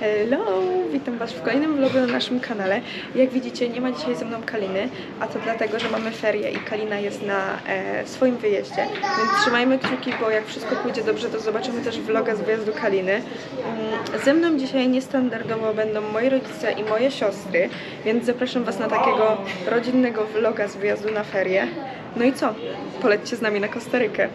Hello! Witam Was w kolejnym vlogu na naszym kanale. Jak widzicie, nie ma dzisiaj ze mną Kaliny, a to dlatego, że mamy ferie i Kalina jest na e, swoim wyjeździe. Więc trzymajmy kciuki, bo jak wszystko pójdzie dobrze, to zobaczymy też vloga z wyjazdu Kaliny. Mm, ze mną dzisiaj niestandardowo będą moi rodzice i moje siostry, więc zapraszam Was na takiego rodzinnego vloga z wyjazdu na ferie. No i co? Polećcie z nami na Kostarykę.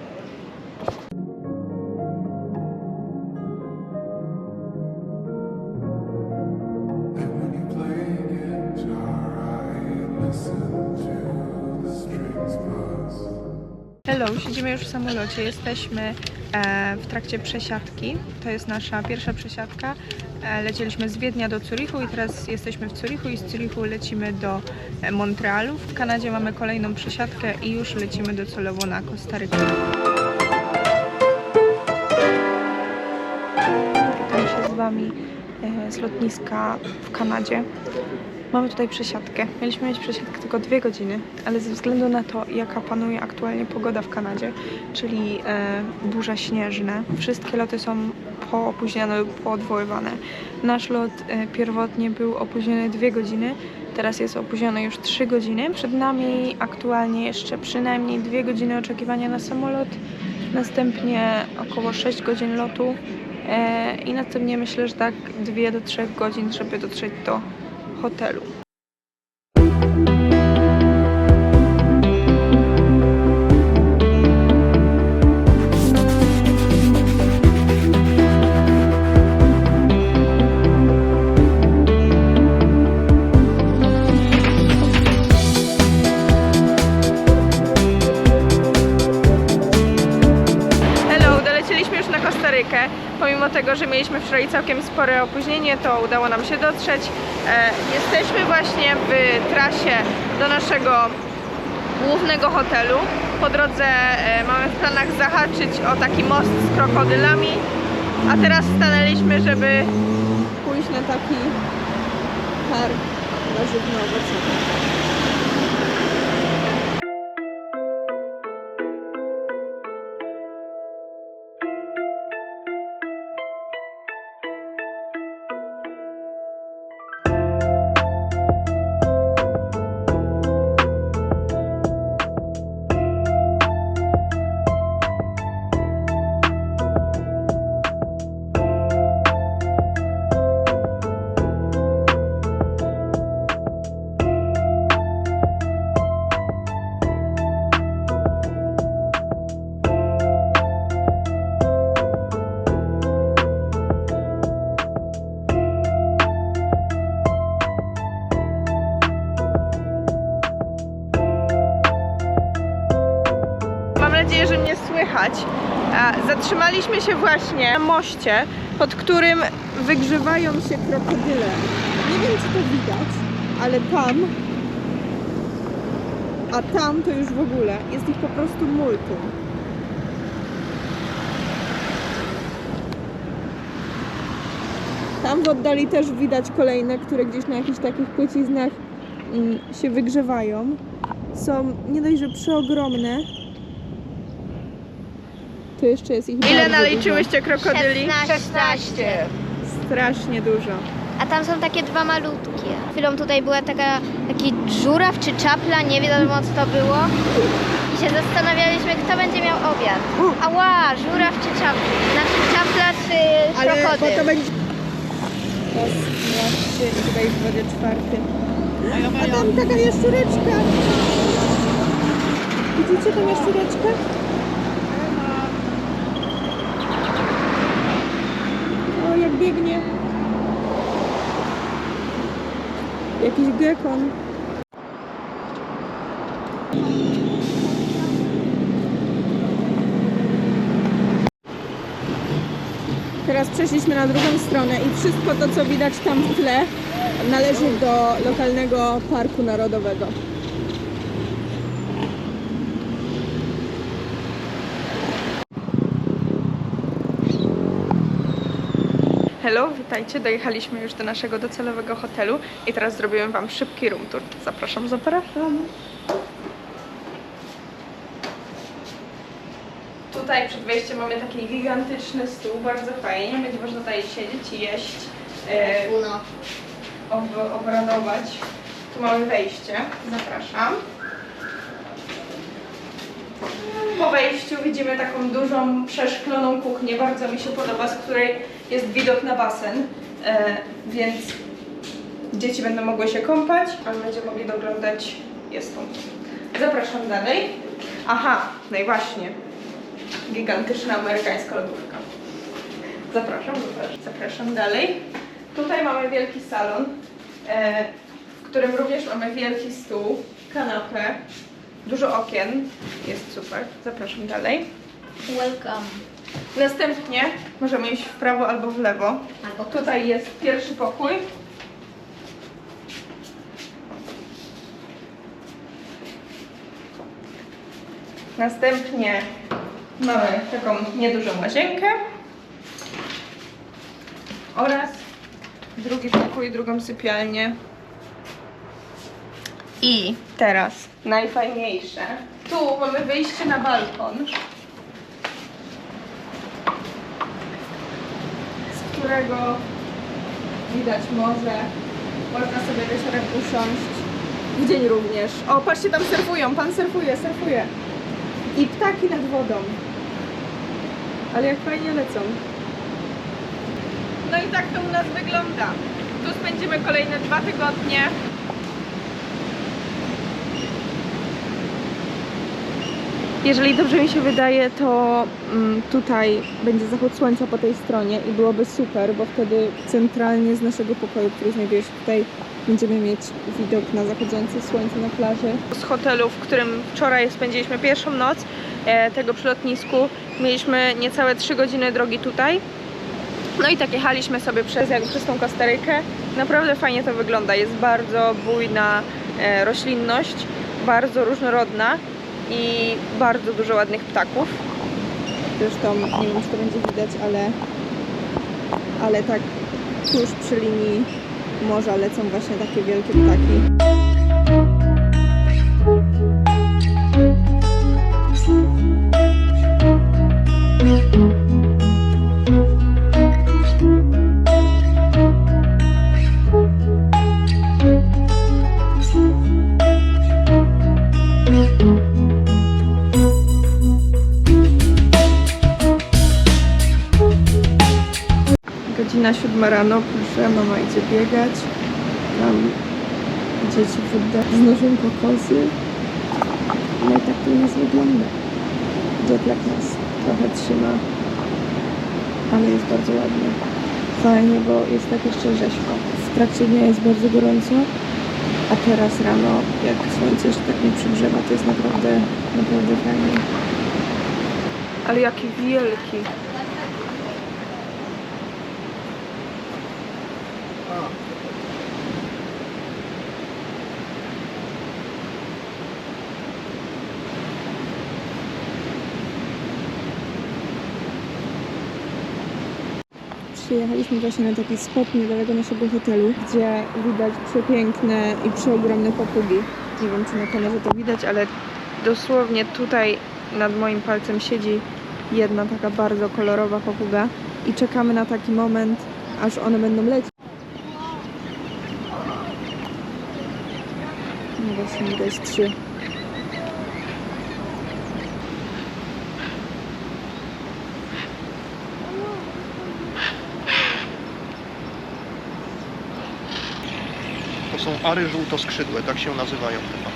Hello, siedzimy już w samolocie, jesteśmy e, w trakcie przesiadki. To jest nasza pierwsza przesiadka. E, lecieliśmy z Wiednia do Zurichu i teraz jesteśmy w Zurichu i z Zurichu lecimy do e, Montrealu. W Kanadzie mamy kolejną przesiadkę i już lecimy docelowo na Kostarykę. Witam się z Wami z lotniska w Kanadzie. Mamy tutaj przesiadkę. Mieliśmy mieć przesiadkę tylko dwie godziny, ale ze względu na to, jaka panuje aktualnie pogoda w Kanadzie, czyli e, burze śnieżne, wszystkie loty są poopóźniane lub poodwoływane. Nasz lot e, pierwotnie był opóźniony dwie godziny, teraz jest opóźniony już trzy godziny. Przed nami aktualnie jeszcze przynajmniej dwie godziny oczekiwania na samolot, następnie około 6 godzin lotu e, i następnie myślę, że tak dwie do trzech godzin, żeby dotrzeć do hotelu. Wczoraj całkiem spore opóźnienie, to udało nam się dotrzeć. E, jesteśmy właśnie w trasie do naszego głównego hotelu. Po drodze e, mamy w planach zahaczyć o taki most z krokodylami, a teraz stanęliśmy, żeby pójść na taki park warzywno-owocowy. Zatrzymaliśmy się właśnie na moście, pod którym wygrzewają się krokodyle. Nie wiem, czy to widać, ale tam, a tam to już w ogóle jest ich po prostu multum. Tam w oddali też widać kolejne, które gdzieś na jakichś takich płyciznach mm, się wygrzewają. Są nie dość, że przeogromne, to jeszcze jest ich Ile bardzo naliczyłyście krokodyli? 16. Dużo. Strasznie dużo. A tam są takie dwa malutkie. Chwilą tutaj była taka, taki żuraw czy czapla, nie wiadomo co to było. I się zastanawialiśmy, kto będzie miał obiad. Ała, żuraw czy czapla? Znaczy czapla czy Ale krokodyl? to będzie... Tutaj już będzie czwarty. A tam taka jaszczureczka. Widzicie tą jaszczureczkę? O, jak biegnie. Jakiś gekon. Teraz przeszliśmy na drugą stronę i wszystko to, co widać tam w tle, należy do lokalnego parku narodowego. Hello, witajcie. Dojechaliśmy już do naszego docelowego hotelu i teraz zrobimy Wam szybki room tour. Zapraszam, zapraszam. Tutaj tutaj przed wejściem mamy taki gigantyczny stół, bardzo fajnie. Będzie można tutaj siedzieć i jeść, e, ob- obradować. Tu mamy wejście, zapraszam. Po wejściu widzimy taką dużą, przeszkloną kuchnię. Bardzo mi się podoba, z której jest widok na basen, e, więc dzieci będą mogły się kąpać, a my będziemy mogli doglądać je stąd. Zapraszam dalej. Aha, no i właśnie. Gigantyczna amerykańska lodówka. Zapraszam, zapraszam. Zapraszam dalej. Tutaj mamy wielki salon, e, w którym również mamy wielki stół, kanapę, dużo okien. Jest super. Zapraszam dalej. Welcome. Następnie możemy iść w prawo albo w lewo. Albo Tutaj jest pierwszy pokój. Następnie mamy taką niedużą łazienkę. Oraz drugi pokój, drugą sypialnię. I teraz najfajniejsze. Tu mamy wyjście na balkon. z którego widać morze. Można sobie wieczorem usiąść. W dzień również. O, patrzcie, tam surfują. Pan surfuje, surfuje. I ptaki nad wodą. Ale jak fajnie lecą. No i tak to u nas wygląda. Tu spędzimy kolejne dwa tygodnie. Jeżeli dobrze mi się wydaje, to mm, tutaj będzie zachód słońca po tej stronie i byłoby super, bo wtedy centralnie z naszego pokoju, który znajduje się tutaj, będziemy mieć widok na zachodzące słońce na plaży. Z hotelu, w którym wczoraj spędziliśmy pierwszą noc, e, tego przy lotnisku, mieliśmy niecałe 3 godziny drogi tutaj. No i tak jechaliśmy sobie przez, jakby przez tą Kostarykę. Naprawdę fajnie to wygląda. Jest bardzo bujna e, roślinność, bardzo różnorodna i bardzo dużo ładnych ptaków. Zresztą nie wiem, czy to będzie widać, ale, ale tak tuż przy linii morza lecą właśnie takie wielkie ptaki. Godzina siódma rano, proszę, mama idzie biegać. Tam dzieci w oddech znoszą kokosy. No i tak to nas wygląda. Jetlag nas trochę trzyma, ale jest bardzo ładnie. Fajnie, bo jest tak jeszcze rzeźko. W trakcie dnia jest bardzo gorąco, a teraz rano, jak słońce jeszcze tak nie przygrzewa, to jest naprawdę, naprawdę fajnie. Ale jaki wielki. Przyjechaliśmy właśnie na taki spot niedaleko naszego hotelu, gdzie widać przepiękne i przeogromne papugi. Nie wiem, czy na kamerze to widać, ale dosłownie tutaj nad moim palcem siedzi jedna taka bardzo kolorowa papuga i czekamy na taki moment, aż one będą lecieć. No właśnie, widać trzy. To są ary żółtoskrzydłe, tak się nazywają chyba.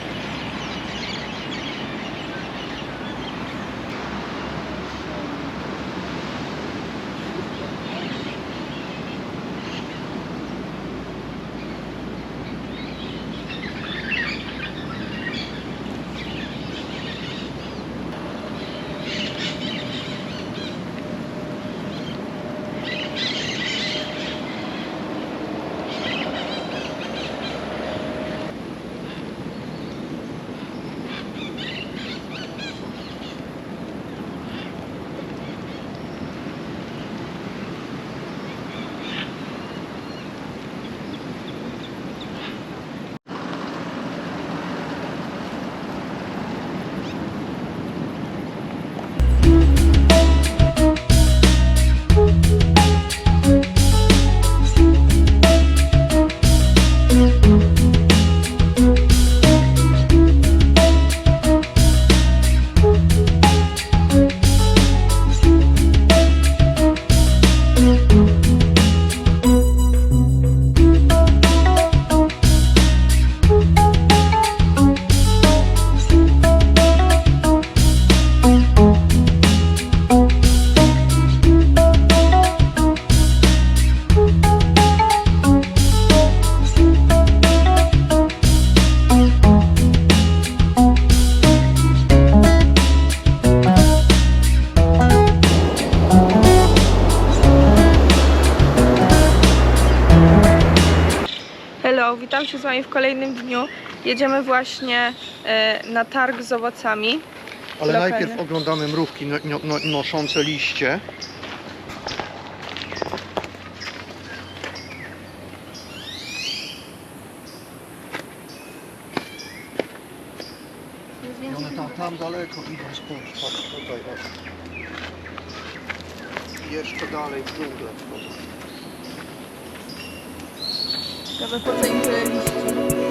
Jedziemy właśnie e, na targ z owocami. Ale najpierw oglądamy mrówki no, no, no, noszące liście. I one tam, tam daleko idą, spójrz, patrz tutaj, o. Jeszcze dalej w dżunglę wchodzą. Ciekawe po co im tyle liści.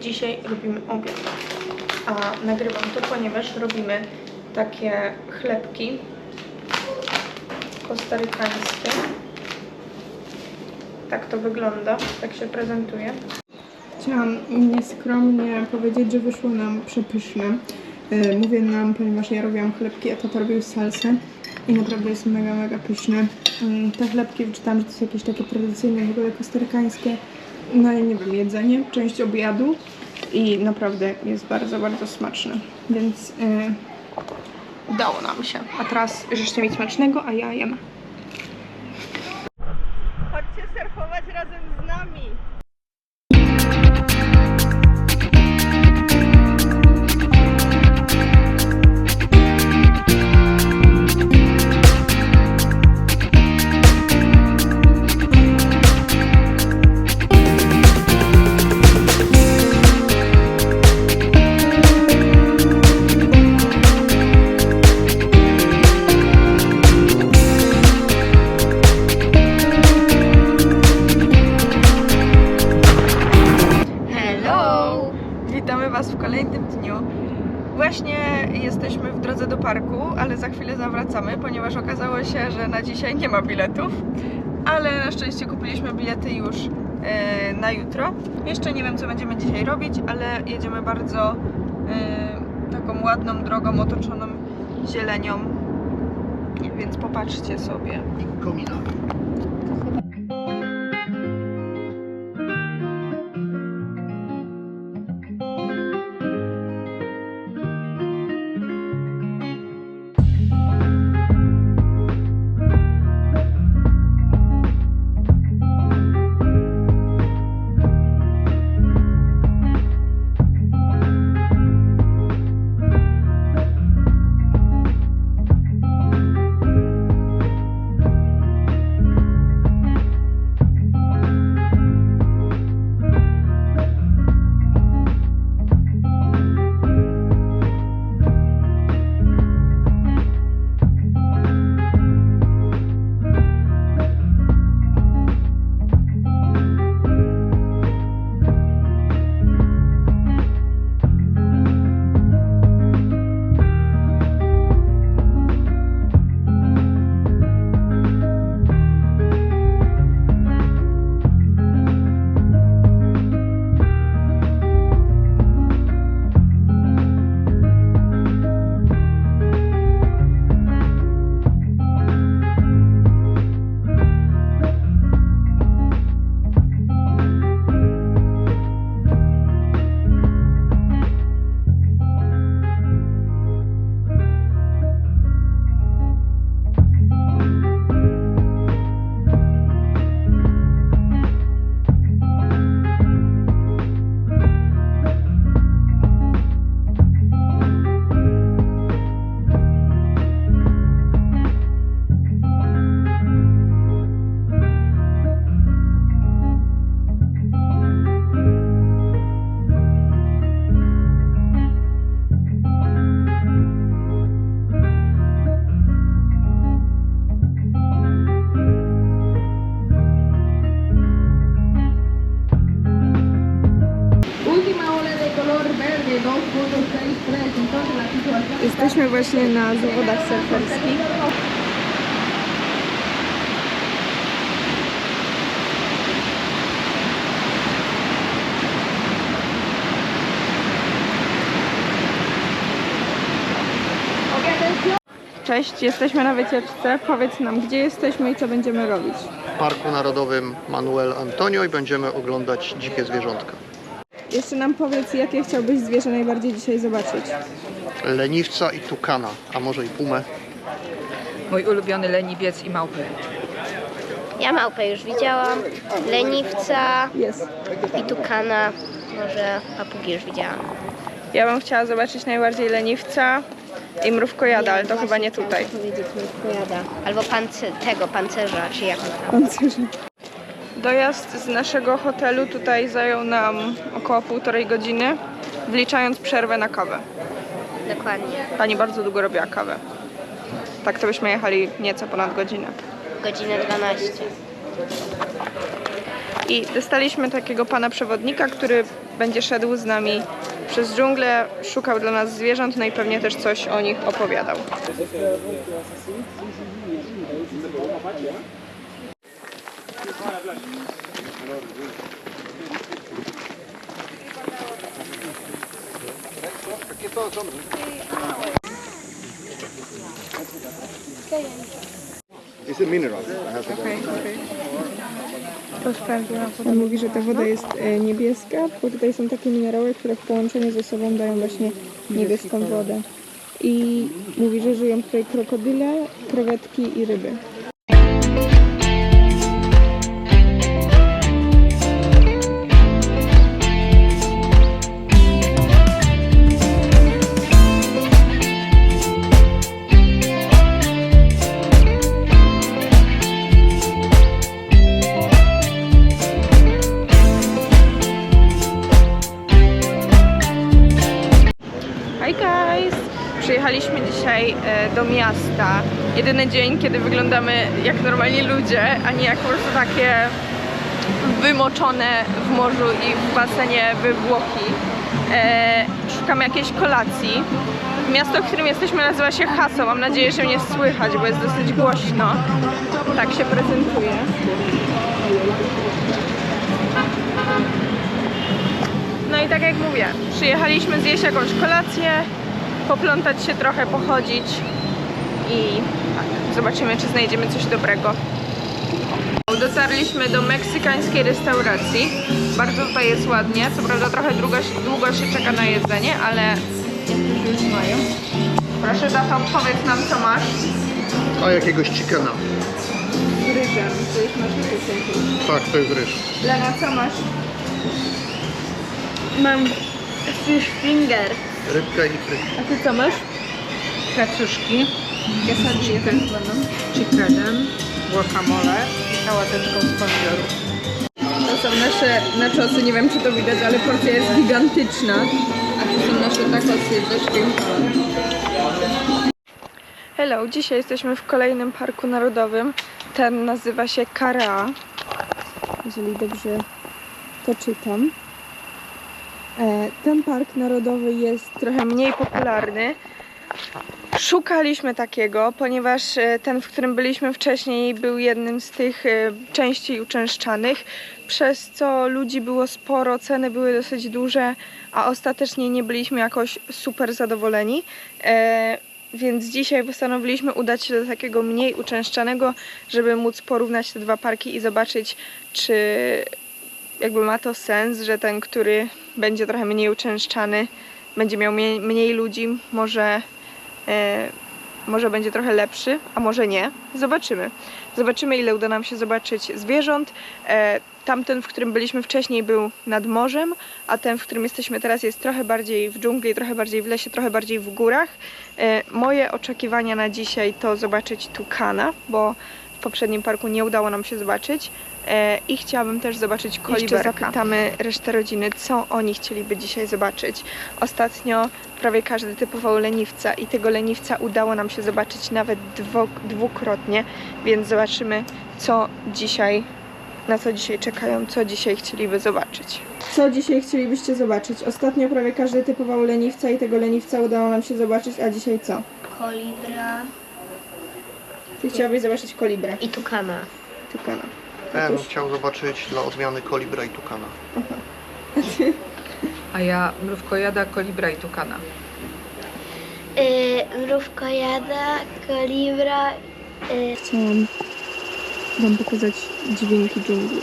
Dzisiaj robimy obiad. A nagrywam to, ponieważ robimy takie chlebki kostarykańskie. Tak to wygląda, tak się prezentuje. Chciałam nieskromnie powiedzieć, że wyszło nam przepyszne. Yy, Mówię nam, ponieważ ja robiłam chlebki, a tata robił salsę i naprawdę jest mega, mega pyszne. Yy, Te chlebki wyczytałam, że to są jakieś takie tradycyjne, w ogóle kostarykańskie, no nie wiem, jedzenie, część obiadu i naprawdę jest bardzo, bardzo smaczny. Więc yy, udało nam się. A teraz życzcie mi smacznego, a ja jem. Chodźcie surfować razem z nami. Więc popatrzcie sobie. Właśnie na zawodach surferskich. Cześć, jesteśmy na wycieczce. Powiedz nam, gdzie jesteśmy i co będziemy robić. W Parku Narodowym Manuel Antonio i będziemy oglądać dzikie zwierzątka. Jeszcze nam powiedz, jakie chciałbyś zwierzę najbardziej dzisiaj zobaczyć. Leniwca i tukana, a może i pumę. Mój ulubiony leniwiec i małpy. Ja małpę już widziałam, leniwca i tukana, może papugi już widziałam. Ja bym chciała zobaczyć najbardziej leniwca i mrówkojada, ale to chyba nie tutaj. Powiedzieć pojada. Albo pancy, tego pancerza, czy jak tam. Dojazd z naszego hotelu tutaj zajął nam około półtorej godziny, wliczając przerwę na kawę. Dokładnie. Pani bardzo długo robiła kawę. Tak to byśmy jechali nieco ponad godzinę. Godzinę 12. I dostaliśmy takiego pana przewodnika, który będzie szedł z nami przez dżunglę, szukał dla nas zwierząt, no i pewnie też coś o nich opowiadał. To sprawdziłam. On mówi, że ta woda jest e, niebieska, bo tutaj są takie minerały, które w połączeniu ze sobą dają właśnie niebieską wodę. I mówi, że żyją tutaj krokodyle, krewetki i ryby. Jedyny dzień, kiedy wyglądamy jak normalni ludzie, a nie jak po prostu takie wymoczone w morzu i w basenie wywłoki. E, szukamy jakiejś kolacji. Miasto, w którym jesteśmy nazywa się Haso. Mam nadzieję, że mnie słychać, bo jest dosyć głośno. Tak się prezentuje. No i tak jak mówię, przyjechaliśmy zjeść jakąś kolację, poplątać się trochę, pochodzić i zobaczymy, czy znajdziemy coś dobrego. Dotarliśmy do meksykańskiej restauracji. Bardzo tutaj jest ładnie. Co prawda trochę długo, długo się czeka na jedzenie, ale niektórzy już mają. Proszę tato, powiedz nam co masz. A jakiegoś chickena. Z ryżem, to już masz ryż. Tak, to jest ryż. Lena, co masz? Mam fish finger. Rybka i frytki. A ty co masz? Kaczuszki, Tak zwaną. chickenem, guacamole i sałateczką z pomidorów. To są nasze naczosy, nie wiem czy to widać, ale porcja jest gigantyczna. A tu są nasze tacosy ze szpinką. Hello, dzisiaj jesteśmy w kolejnym parku narodowym. Ten nazywa się Kara, jeżeli dobrze to czytam. E, Ten park narodowy jest trochę mniej popularny. Szukaliśmy takiego, ponieważ e, ten, w którym byliśmy wcześniej, był jednym z tych e, częściej uczęszczanych, przez co ludzi było sporo, ceny były dosyć duże, a ostatecznie nie byliśmy jakoś super zadowoleni. E, Więc dzisiaj postanowiliśmy udać się do takiego mniej uczęszczanego, żeby móc porównać te dwa parki i zobaczyć, czy jakby ma to sens, że ten, który będzie trochę mniej uczęszczany, będzie miał mniej, mniej ludzi, może może będzie trochę lepszy, a może nie. Zobaczymy. Zobaczymy, ile uda nam się zobaczyć zwierząt. E, tamten, w którym byliśmy wcześniej, był nad morzem, a ten, w którym jesteśmy teraz, jest trochę bardziej w dżungli, trochę bardziej w lesie, trochę bardziej w górach. E, moje oczekiwania na dzisiaj to zobaczyć tukana, bo w poprzednim parku nie udało nam się zobaczyć. E, I chciałabym też zobaczyć koliberka. Jeszcze zapytamy resztę rodziny, co oni chcieliby dzisiaj zobaczyć. Ostatnio prawie każdy typował leniwca i tego leniwca udało nam się zobaczyć nawet dwukrotnie, więc zobaczymy, co dzisiaj, na co dzisiaj czekają, co dzisiaj chcieliby zobaczyć. Co dzisiaj chcielibyście zobaczyć? Ostatnio prawie każdy typował leniwca i tego leniwca udało nam się zobaczyć, a dzisiaj co? Kolibra Ty chciałabyś zobaczyć kolibrę, i tukana. tukana. Ja bym chciał zobaczyć dla odmiany kolibra i tukana. A ja mrówkojada, kolibra i tukana. Yy, mrówkojada, kolibra, yy, Chciałam Wam pokazać dźwięki dżungli.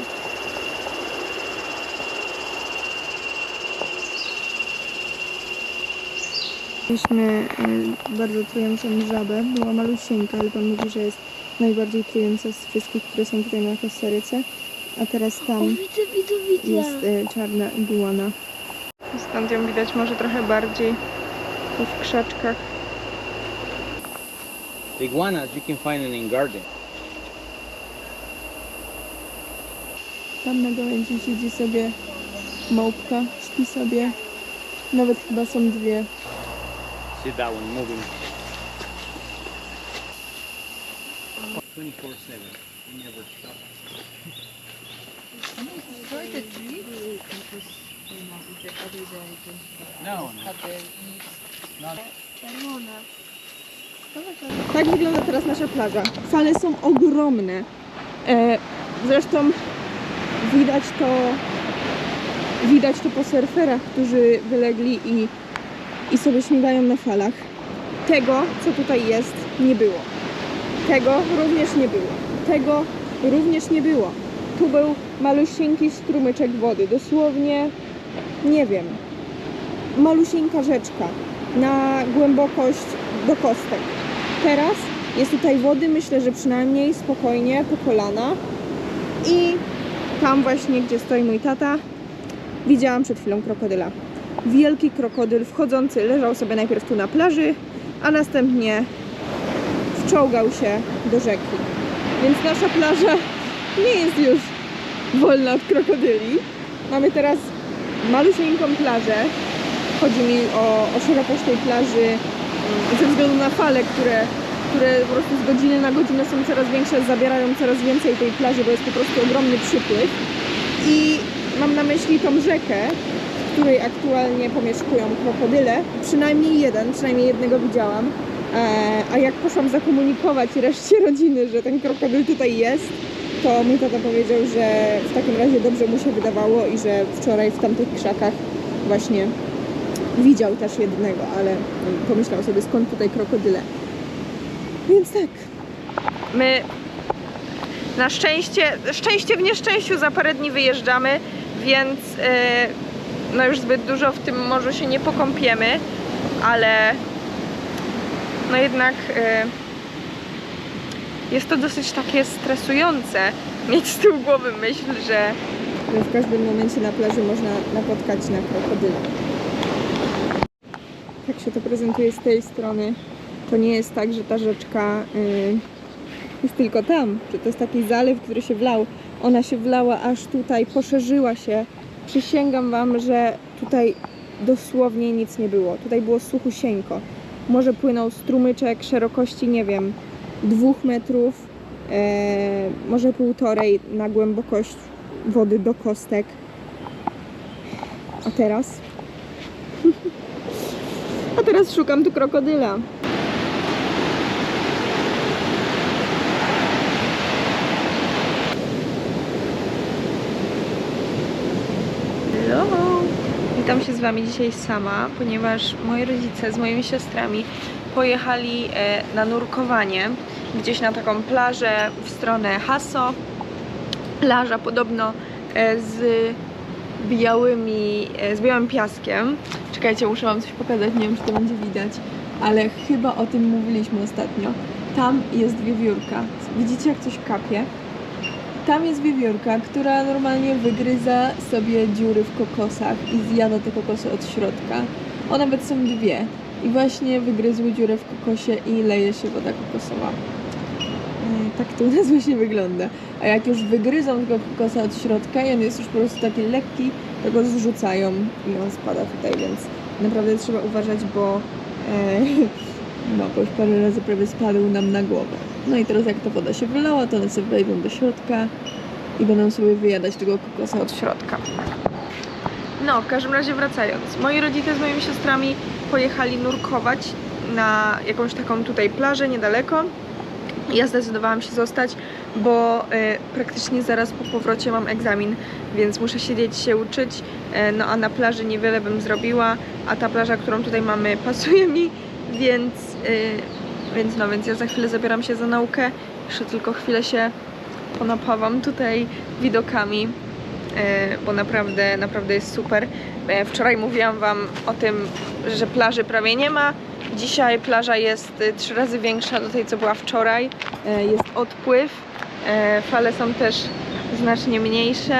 Mieliśmy y, bardzo trującą żabę, była malusieńka, ale Pan mówi, że jest najbardziej trująca z wszystkich, które są tutaj na Kostaryce. A teraz tam widzę, widzę, widzę. jest y, czarna iguana. Stąd ją widać może trochę bardziej tu w krzaczkach. The iguanas you can find in in garden. Tam na gałęzi siedzi sobie małpka, śpi sobie. Nawet chyba są dwie. See that one moving. 24 7. You never stop. No, no. Tak wygląda teraz nasza plaża. Fale są ogromne. E, zresztą widać to widać to po surferach, którzy wylegli i, i sobie śmigają na falach. Tego, co tutaj jest, nie było. Tego również nie było. Tego również nie było. Tu był malusieńki strumyczek wody. Dosłownie, nie wiem, malusieńka rzeczka na głębokość do kostek. Teraz jest tutaj wody, myślę, że przynajmniej spokojnie po kolana. I tam właśnie, gdzie stoi mój tata, widziałam przed chwilą krokodyla. Wielki krokodyl wchodzący leżał sobie najpierw tu na plaży, a następnie wczołgał się do rzeki. Więc nasza plaża nie jest już wolna od krokodyli. Mamy teraz malusieńką plażę. Chodzi mi o, o szerokość tej plaży mm, ze względu na fale, które, które po prostu z godziny na godzinę są coraz większe, zabierają coraz więcej tej plaży, bo jest po prostu ogromny przypływ. I mam na myśli tą rzekę, w której aktualnie pomieszkują krokodyle. Przynajmniej jeden, przynajmniej jednego widziałam. E, A jak poszłam zakomunikować reszcie rodziny, że ten krokodyl tutaj jest, to mój tata powiedział, że w takim razie dobrze mu się wydawało i że wczoraj w tamtych krzakach właśnie widział też jednego, ale pomyślał sobie skąd tutaj krokodyle. Więc tak. My na szczęście, szczęście w nieszczęściu za parę dni wyjeżdżamy, więc e, no już zbyt dużo w tym morzu się nie pokąpiemy, ale no jednak e, jest to dosyć takie stresujące mieć z tyłu głowy myśl, że w każdym momencie na plaży można napotkać na krokodyla. Jak się to prezentuje z tej strony, to nie jest tak, że ta rzeczka y, jest tylko tam, że to jest taki zalew, który się wlał. Ona się wlała aż tutaj, poszerzyła się. Przysięgam Wam, że tutaj dosłownie nic nie było. Tutaj było suchusieńko. Może płynął strumyczek szerokości, nie wiem, dwóch metrów, e, może półtorej na głębokość wody do kostek. A teraz? A teraz szukam tu krokodyla. Hello! Witam się z Wami dzisiaj sama, ponieważ moi rodzice z moimi siostrami pojechali e, na nurkowanie gdzieś na taką plażę w stronę Haso. Plaża podobno e, z białymi, e, z białym piaskiem. Czekajcie, muszę Wam coś pokazać, nie wiem czy to będzie widać, ale chyba o tym mówiliśmy ostatnio. Tam jest wiewiórka. Widzicie jak coś kapie? Tam jest wiewiórka, która normalnie wygryza sobie dziury w kokosach i zjada te kokosy od środka. O, nawet są dwie. I właśnie wygryzły dziurę w kokosie i leje się woda kokosowa. E, Tak to u nas właśnie wygląda. A jak już wygryzą tego kokosa od środka i on jest już po prostu taki lekki, to go zrzucają i on spada tutaj, więc naprawdę trzeba uważać, bo e, no, bo już parę razy prawie spadł nam na głowę. No i teraz jak ta woda się wylała, to one sobie wejdą do środka i będą sobie wyjadać tego kokosa od środka. No, w każdym razie wracając. Moi rodzice z moimi siostrami pojechali nurkować na jakąś taką tutaj plażę niedaleko. Ja zdecydowałam się zostać, bo e, praktycznie zaraz po powrocie mam egzamin, więc muszę siedzieć się uczyć. E, no a na plaży niewiele bym zrobiła, a ta plaża, którą tutaj mamy, pasuje mi Więc, y, więc no, więc ja za chwilę zabieram się za naukę. Jeszcze tylko chwilę się ponapawam tutaj widokami, y, bo naprawdę, naprawdę jest super. E, Wczoraj mówiłam Wam o tym, że plaży prawie nie ma. Dzisiaj plaża jest y, trzy razy większa do tej, co była wczoraj. E, Jest odpływ. E, Fale są też znacznie mniejsze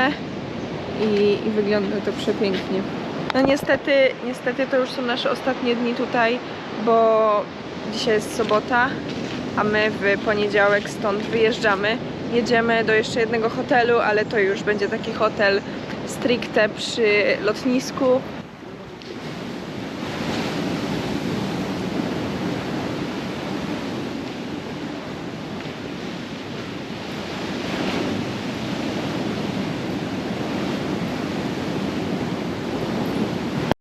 i, i wygląda to przepięknie. No niestety, niestety to już są nasze ostatnie dni tutaj, bo dzisiaj jest sobota, a my w poniedziałek stąd wyjeżdżamy. Jedziemy do jeszcze jednego hotelu, ale to już będzie taki hotel stricte przy lotnisku,